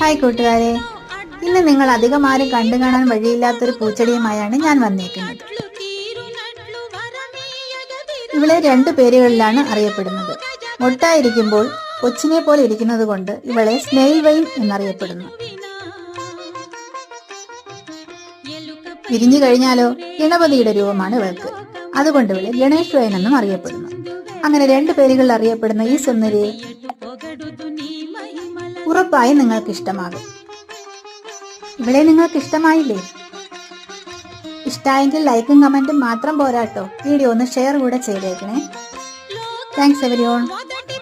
Hi കൂട്ടുകാരെ. ഇന്ന് നിങ്ങൾ അധികം ആരും കണ്ടു കാണാൻ വഴിയില്ലാത്തൊരു പൂച്ചെടിയുമായാണ് ഞാൻ വന്നേക്കുന്നത്. ഇവളെ രണ്ടു പേരുകളിലാണ് അറിയപ്പെടുന്നത്. മൊട്ടായിരിക്കുമ്പോൾ കൊച്ചിനെ പോലെ ഇരിക്കുന്നത് കൊണ്ട് ഇവളെ സ്നെയിൽ വൈൻ എന്നറിയപ്പെടുന്നു. വിരിഞ്ഞു കഴിഞ്ഞാലോ ഗണപതിയുടെ രൂപമാണ് ഇവൾക്ക്. അതുകൊണ്ട് ഇവളെ ഗണേഷ് വൈൻ എന്നും അറിയപ്പെടുന്നു. അങ്ങനെ രണ്ടു പേരുകളിൽ അറിയപ്പെടുന്ന ഈ സുന്ദരിയെ ഉറപ്പായും നിങ്ങൾക്ക് ഇഷ്ടമാകും ഇവിടെ നിങ്ങൾക്ക് ഇഷ്ടമായില്ലേ ഇഷ്ടമായെങ്കിൽ ലൈക്കും കമന്റും മാത്രം പോരാട്ടോ. വീഡിയോ ഒന്ന് ഷെയർ കൂടെ ചെയ്തേക്കണേ. താങ്ക്സ് എവരി ഓൺ మొదటి